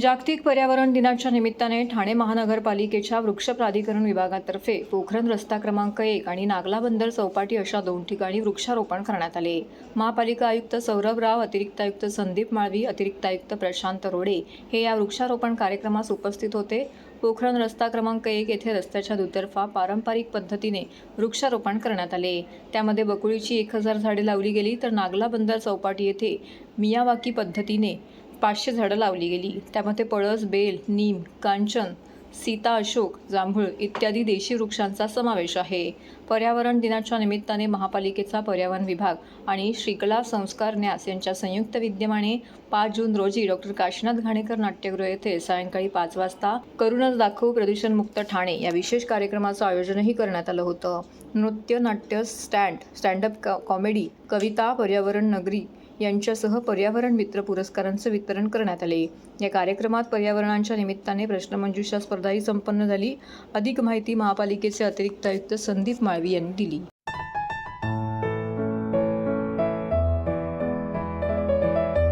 जागतिक पर्यावरण दिनाच्या निमित्ताने ठाणे महानगरपालिकेच्या वृक्ष प्राधिकरण विभागातर्फे पोखरण रस्ता क्रमांक एक आणि नागला बंदर चौपाटी अशा दोन ठिकाणी वृक्षारोपण करण्यात आले. महापालिका आयुक्त सौरभ राव अतिरिक्त आयुक्त संदीप माळवी अतिरिक्त आयुक्त प्रशांत रोडे हे या वृक्षारोपण कार्यक्रमास उपस्थित होते. पोखरण रस्ता क्रमांक एक येथे रस्त्याच्या दुतर्फा पारंपरिक पद्धतीने वृक्षारोपण करण्यात आले. त्यामध्ये बकुळीची एक हजार झाडे लावली गेली तर नागला बंदर चौपाटी येथे मियावाकी पद्धतीने पाचशे झाडं लावली गेली. त्यामध्ये पळस बेल नीम कांचन सीता अशोक जांभूळ इत्यादी देशी वृक्षांचा समावेश आहे. पर्यावरण दिनाच्या निमित्ताने महापालिकेचा पर्यावरण विभाग आणि श्रीकला संस्कार न्यास यांच्या संयुक्त विद्यमाने पाच जून रोजी डॉक्टर काशीनाथ घाणेकर नाट्यगृह येथे सायंकाळी पाच वाजता करूनच दाखवू प्रदूषणमुक्त ठाणे या विशेष कार्यक्रमाचं आयोजनही करण्यात आलं होतं. नृत्य नाट्य स्टँड स्टँडअप कॉमेडी कविता पर्यावरण नगरी यांच्यासह पर्यावरण मित्र पुरस्कारांचं वितरण करण्यात आले. या कार्यक्रमात पर्यावरणांच्या निमित्ताने प्रश्नमंजुषा स्पर्धाही संपन्न झाली. अधिक माहिती महापालिकेचे अतिरिक्त आयुक्त संदीप माळवी यांनी दिली.